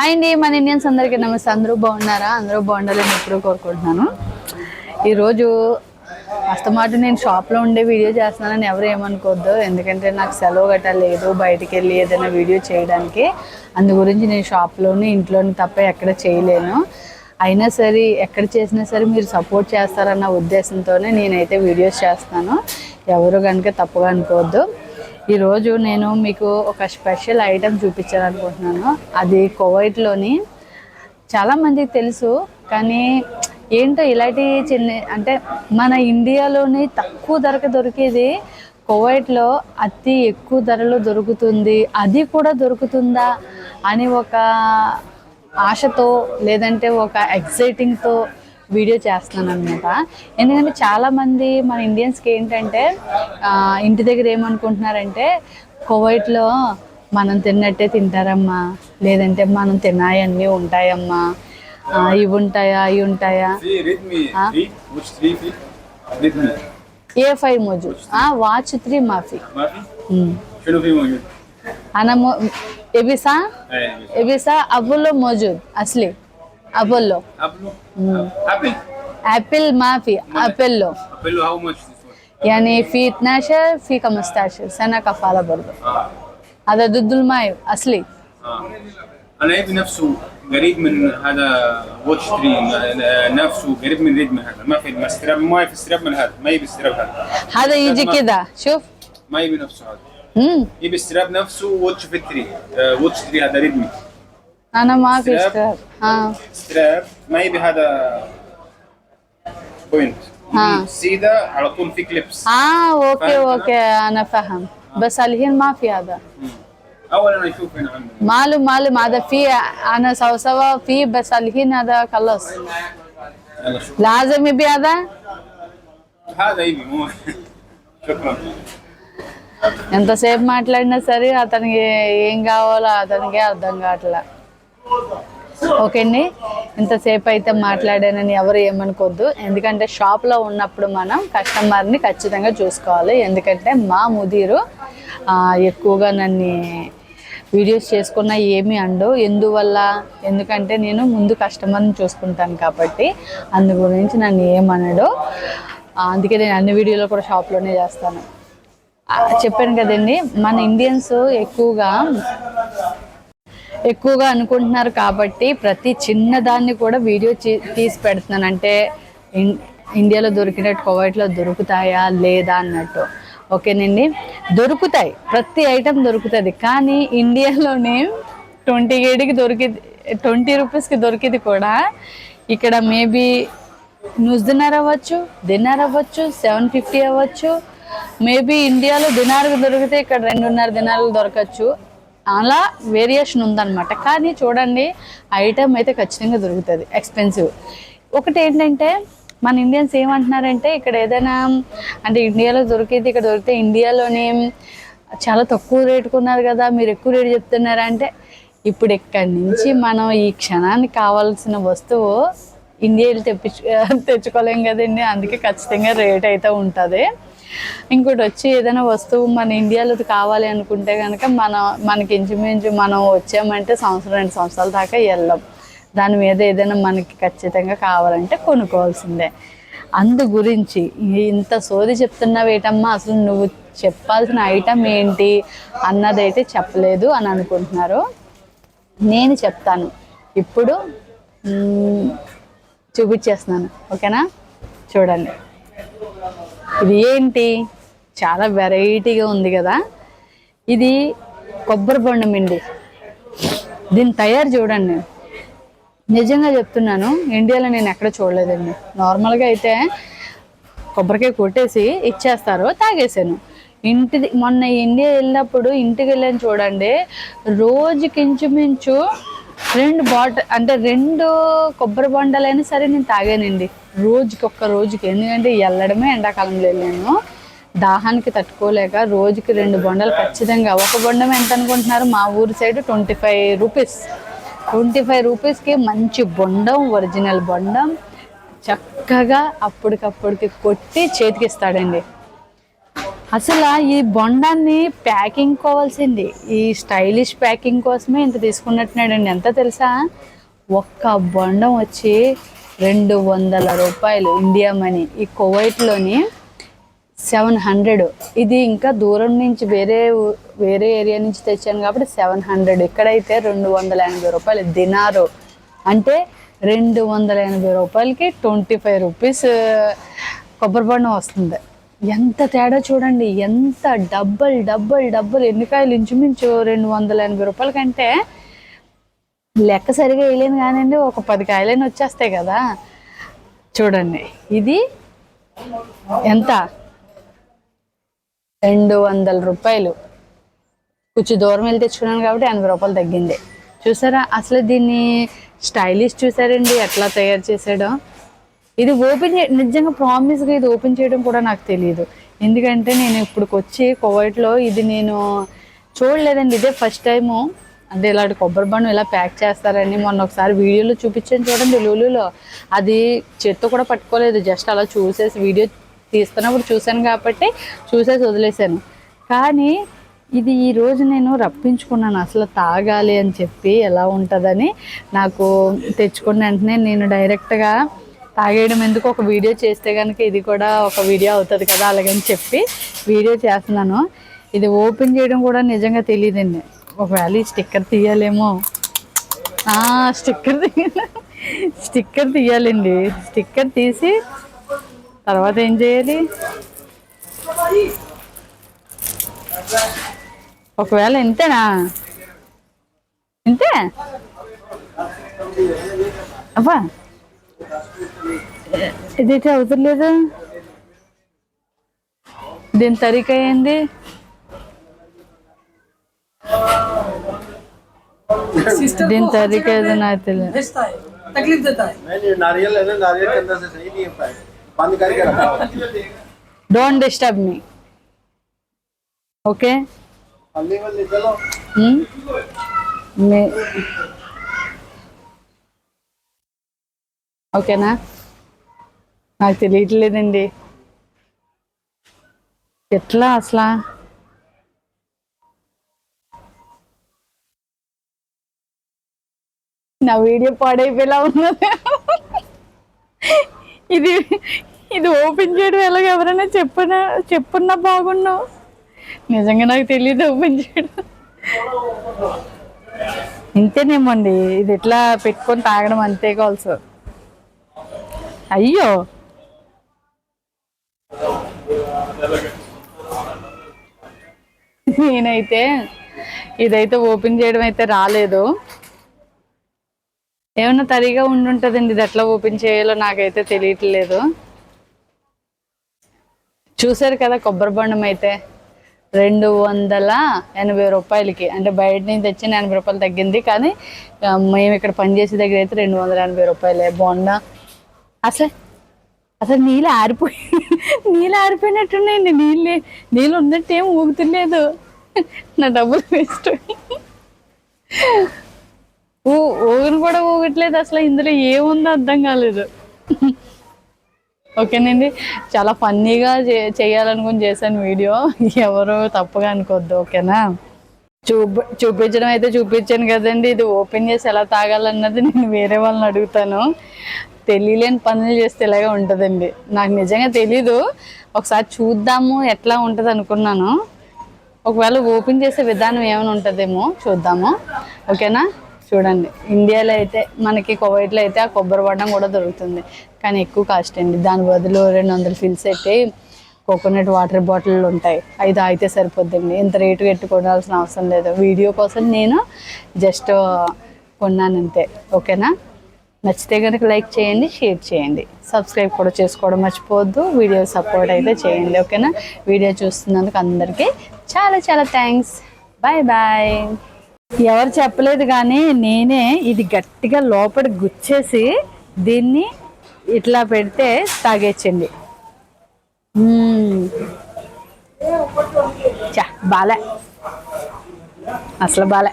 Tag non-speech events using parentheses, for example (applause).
Hi అండి మన Indians అందరికీ నమస్తే. అందరూ బాగున్నారా? అందరూ బాగుండాలని ఎప్పుడూ కోరుకుంటున్నాను. ఈరోజు అస్తమాట నేను షాప్లో ఉండే వీడియో చేస్తున్నానని ఎవరు ఏమనుకోవద్దు. ఎందుకంటే నాకు సెలవు గట్రా లేదు బయటికి వెళ్ళి ఏదైనా వీడియో చేయడానికి. అందు గురించి నేను షాప్లోని ఇంట్లోని తప్ప ఎక్కడ చేయలేను. అయినా సరే ఎక్కడ చేసినా సరే మీరు సపోర్ట్ చేస్తారన్న ఉద్దేశంతోనే నేనైతే వీడియోస్ చేస్తాను. ఎవరు కనుక తప్పుగా అనుకోవద్దు. ఈరోజు నేను మీకు ఒక స్పెషల్ ఐటెం చూపించాలనుకుంటున్నాను. అది కోవైట్లోని చాలా మందికి తెలుసు కానీ ఏంటో ఇలాంటి చిన్న అంటే మన ఇండియాలోని తక్కువ ధరకు దొరికేది కోవైట్లో అతి ఎక్కువ ధరలో దొరుకుతుంది. అది కూడా దొరుకుతుందా అని ఒక ఆశతో లేదంటే ఒక ఎక్సైటింగ్తో వీడియో చేస్తున్నాను అనమాట ఎందుకంటే చాలామంది మన ఇండియన్స్కి ఏంటంటే ఇంటి దగ్గర ఏమనుకుంటున్నారంటే కోవైట్లో మనం తిన్నట్టే తింటారమ్మా లేదంటే మనం తినాయన్నీ ఉంటాయమ్మా ఇవి ఉంటాయా అవి ఉంటాయా? ఏ ఫైవ్ మోజు? వాచ్ త్రీ మాఫీ. అనమో ఎబిసా. ఎబిసా అవ్వులో మోజు అసలే. ابلو ابلو ابل ابل ما في ابلو ابلو هاو ماتش يعني في 12 في 15 سنة كفالة برضه. هذا ضد الماي أصلي. آه. أنا ابني نفسه قريب من هذا واتش 3 نفسه قريب من ريدم هذا ما في استراب ما في استراب من هذا ما يبي استراب هذا هذا يجي كذا شوف ما يبي نفسه هذا امم يبي استراب نفسه واتش في 3 واتش 3 هذا ريدمي أنا ما في استراب. استراب ها استراب ما يبي هذا بوينت آه. سيده على طول في كليبس اه اوكي فاهم اوكي انا فهم بس الحين ما في هذا اولا انا اشوف هنا عنده معلوم معلوم هذا في انا سوا سوا في بس الحين هذا خلاص يلا شوف لازم يبي هذا هذا يبي مو (laughs) شكرا ఎంతసేపు మాట్లాడినా సరే అతనికి ఏం కావాలో అతనికే అర్థం కావట్లే ఓకే అండి. ఇంతసేపు అయితే మాట్లాడానని ఎవరు ఏమనుకోవద్దు ఎందుకంటే షాప్లో ఉన్నప్పుడు మనం కస్టమర్ని ఖచ్చితంగా చూసుకోవాలి. ఎందుకంటే మా ముదీరు ఎక్కువగా నన్ను వీడియోస్ చేసుకున్న ఏమి అండు ఎందువల్ల? ఎందుకంటే నేను ముందు కస్టమర్ని చూసుకుంటాను కాబట్టి అందు గురించి నన్ను ఏమనడు. అందుకే నేను అన్ని వీడియోలు కూడా షాప్లోనే చేస్తాను. చెప్పాను కదండి మన ఇండియన్స్ ఎక్కువగా ఎక్కువగా అనుకుంటున్నారు కాబట్టి ప్రతి చిన్న దాన్ని కూడా వీడియో తీసి పెడుతున్నాను. అంటే ఇన్- ఇండియాలో దొరికినట్టు కువైట్లో దొరుకుతాయా లేదా అన్నట్టు. ఓకేనండి? దొరుకుతాయి. ప్రతి ఐటెం దొరుకుతుంది. కానీ ఇండియాలోనే ట్వంటీ ఎయిట్కి దొరికింది ట్వంటీ రూపీస్కి దొరికింది కూడా. ఇక్కడ మేబీ న్యూస్ దినార్ అవ్వచ్చు దినార్ అవ్వచ్చు సెవెన్ ఫిఫ్టీ అవ్వచ్చు. మేబీ ఇండియాలో దినార్కి దొరికితే ఇక్కడ రెండున్నర దినాలు దొరకచ్చు. అలా వేరియేషన్ ఉందన్నమాట. కానీ చూడండి ఐటమ్ అయితే ఖచ్చితంగా దొరుకుతుంది. ఎక్స్పెన్సివ్ ఒకటి ఏంటంటే మన ఇండియన్స్ ఏమంటున్నారంటే ఇక్కడ ఏదైనా అంటే ఇండియాలో దొరికేది ఇక్కడ దొరికితే ఇండియాలోనే చాలా తక్కువ రేటుకు ఉన్నారు కదా మీరు ఎక్కువ రేటు చెప్తున్నారా అంటే ఇప్పుడు ఇక్కడి నుంచి మనం ఈ క్షణానికి కావాల్సిన వస్తువు ఇండియాలో తెప్పించు తెచ్చుకోలేం కదండి. అందుకే ఖచ్చితంగా రేట్ అయితే ఉంటుంది. ఇంకోటి వచ్చి ఏదైనా వస్తువు మన ఇండియాలో కావాలి అనుకుంటే కనుక మన మనకి ఇంచుమించు మనం వచ్చామంటే సంవత్సరం రెండు సంవత్సరాల దాకా వెళ్ళాం. దాని మీద ఏదైనా మనకి ఖచ్చితంగా కావాలంటే కొనుక్కోవాల్సిందే. అందు గురించి ఇంత సోది చెప్తున్నావు ఏటమ్మా? అసలు నువ్వు చెప్పాల్సిన ఐటమ్ ఏంటి అన్నదైతే చెప్పలేదు అని అనుకుంటున్నారు. నేను చెప్తాను. ఇప్పుడు చూపించేస్తున్నాను. ఓకేనా? చూడండి. ఇది ఏంటి? చాలా వెరైటీగా ఉంది కదా. ఇది కొబ్బరి బొండం అండి దీని తయారు చూడండి. నిజంగా చెప్తున్నాను ఇండియాలో నేను ఎక్కడ చూడలేదండి. నార్మల్గా అయితే కొబ్బరికాయ కొట్టేసి ఇచ్చేస్తారు తాగేసాను ఇంటి మొన్న ఇండియా వెళ్ళినప్పుడు ఇంటికి వెళ్ళాను చూడండి. రోజుకించుమించు రెండు బాటిల్ అంటే రెండు కొబ్బరి బొండలైనా సరే నేను తాగానండి. రోజుకి ఒక్క రోజుకి. ఎందుకంటే వెళ్ళడమే ఎండాకాలంలో వెళ్ళాను. దాహానికి తట్టుకోలేక రోజుకి రెండు బొండలు ఖచ్చితంగా. ఒక బొండం ఎంత అనుకుంటున్నారు? మా ఊరి side twenty five rupees. Twenty five రూపీస్కి మంచి బొండం ఒరిజినల్ బొండం. చక్కగా అప్పటికప్పటికి కొట్టి చేతికి ఇస్తాడండి అసలు ఈ బొండాన్ని ప్యాకింగ్ కోవాల్సింది. ఈ స్టైలిష్ ప్యాకింగ్ కోసమే ఇంత తీసుకున్నట్టున్నాడండి. ఎంత తెలుసా? ఒక్క బొండం వచ్చి రెండు వందల రూపాయలు ఇండియా మనీ. ఈ కువైట్లోని సెవెన్ హండ్రెడ్. ఇది ఇంకా దూరం నుంచి వేరే వేరే ఏరియా నుంచి తెచ్చాను కాబట్టి సెవెన్ హండ్రెడ్. ఇక్కడైతే రెండు వందల ఎనభై రూపాయలు దినారు. అంటే రెండు వందల ఎనభై రూపాయలకి ట్వంటీ ఫైవ్ రూపీస్ కొబ్బరి బొండం వస్తుంది. ఎంత తేడా చూడండి ఎంత డబ్బల్ డబ్బల్ డబ్బల్ ఎన్ని కాయలు ఇంచుమించు రెండు వందల ఎనభై రూపాయల కంటే లెక్క సరిగా వేయలేను కానివ్వండి ఒక పది కాయలైనా వచ్చేస్తాయి కదా. చూడండి ఇది ఎంత? రెండు వందల రూపాయలు. కొంచెం దూరం వెళ్ళి తెచ్చుకున్నాను కాబట్టి ఎనభై రూపాయలు తగ్గింది. చూసారా అసలు దీన్ని స్టైలిష్ చూసారండి ఎట్లా తయారు చేసాడో ఇది ఓపెన్ నిజంగా ప్రామిస్గా ఇది ఓపెన్ చేయడం కూడా నాకు తెలియదు ఎందుకంటే నేను ఇప్పుడుకి వచ్చి ఇది నేను చూడలేదండి. ఇదే ఫస్ట్ టైము. అంటే ఇలాంటి కొబ్బరి బండు ఇలా ప్యాక్ చేస్తారని మొన్న ఒకసారి వీడియోలో చూపించాను చూడండి లూలులో. అది చేత్తో కూడా పట్టుకోలేదు. జస్ట్ అలా చూసేసి వీడియో తీస్తున్నప్పుడు చూశాను కాబట్టి చూసేసి వదిలేశాను. కానీ ఇది ఈరోజు నేను రప్పించుకున్నాను. అసలు తాగాలి అని చెప్పి ఎలా ఉంటుందని నాకు తెచ్చుకున్న వెంటనే నేను డైరెక్ట్గా తాగేయడం ఎందుకు? ఒక వీడియో చేస్తే కనుక ఇది కూడా ఒక వీడియో అవుతుంది కదా అలాగని చెప్పి వీడియో చేస్తున్నాను. ఇది ఓపెన్ చేయడం కూడా నిజంగా తెలియదండి ఒకవేళ ఈ స్టిక్కర్ తీయాలేమో. స్టిక్కర్ స్టిక్కర్ తీయాలండి. స్టిక్కర్ తీసి తర్వాత ఏం చేయాలి? ఒకవేళ ఇంతేనా? ఇంతే? అబ్బా! ఇదేంటి అవుతలేదు దీని తరిక ఏంది? దీని తరిక ఏదో నాకు తెలియదు. డోంట్ డిస్టర్బ్ మీ ఓకే ఓకేనా నాకు తెలియట్లేదండి. ఎట్లా అసలా? నా వీడియో పాడైపోయేలా ఉన్నది. ఇది ఇది ఓపెన్ చేయడం ఎలాగ? ఎవరైనా చెప్పిన చెప్పున్నా బాగున్నావు. నిజంగా నాకు తెలియదు ఓపెన్ చేయడం. ఇంతేనేమోండి. ఇది ఇట్లా పెట్టుకొని తాగడం అంతే కాల్సు. అయ్యో! నేనైతే ఇదైతే ఓపెన్ చేయడం అయితే రాలేదు. ఏమన్నా తరిగా ఉండుంటుందండి ఇది ఎట్లా ఓపెన్ చేయాలో నాకైతే తెలియట్లేదు. చూసారు కదా కొబ్బరి బొండం అయితే? రెండు వందల ఎనభై రూపాయలకి. అంటే బయట నుంచి తెచ్చిన ఎనభై రూపాయలు తగ్గింది కానీ మేము ఇక్కడ పనిచేసే దగ్గర అయితే రెండు వందల ఎనభై రూపాయలే బోండా. అసలు అసలు నీళ్ళు ఆరిపోయి నీళ్ళు ఆరిపోయినట్టున్నాయండి. నీళ్ళు నీళ్ళు ఉన్నట్టు ఏం ఊగుతులేదు. నా డబ్బులు వేస్ట్. ఊగిన కూడా ఊగట్లేదు. అసలు ఇందులో ఏముందో అర్థం కాలేదు. ఓకేనండి. చాలా ఫన్నీగా చే- చేయాలనుకుని చేశాను వీడియో. ఎవరు తప్పుగా అనుకోవద్దు ఓకేనా? చూప చూపించడం అయితే చూపించాను కదండి. ఇది ఓపెన్ చేసి ఎలా తాగాలన్నది నేను వేరే వాళ్ళని అడుగుతాను. తెలియలేని పనులు చేస్తే ఇలాగే ఉంటుందండి. నాకు నిజంగా తెలీదు. ఒకసారి చూద్దాము ఎట్లా ఉంటుంది అనుకున్నాను. ఒకవేళ ఓపెన్ చేసే విధానం ఏమైనా ఉంటుందేమో చూద్దాము. ఓకేనా? చూడండి. ఇండియాలో అయితే మనకి కువైట్లో అయితే ఆ కొబ్బరి బొండం కూడా దొరుకుతుంది. కానీ ఎక్కువ కాస్ట్ అండి. దాని బదులు రెండు వందలు ఫిల్స్ అయితే కోకోనట్ వాటర్ బాటిల్ ఉంటాయి. అవి తాగితే సరిపోద్దండి. ఇంత రేటు పెట్టుకోవాల్సిన అవసరం లేదు. వీడియో కోసం నేను జస్ట్ కొన్నాను అంతే. ఓకేనా? నచ్చితే కనుక లైక్ చేయండి షేర్ చేయండి. సబ్స్క్రైబ్ కూడా చేసుకోవడం మర్చిపోవద్దు. వీడియో సపోర్ట్ అయితే చేయండి ఓకేనా? వీడియో చూస్తున్నందుకు అందరికీ చాలా చాలా థ్యాంక్స్. Bye bye. ఎవరు చెప్పలేదు కానీ నేనే ఇది గట్టిగా లోపల గుచ్చేసి దీన్ని ఇట్లా పెడితే తాగేచ్చండి చా బాలే. అసలు బాలే.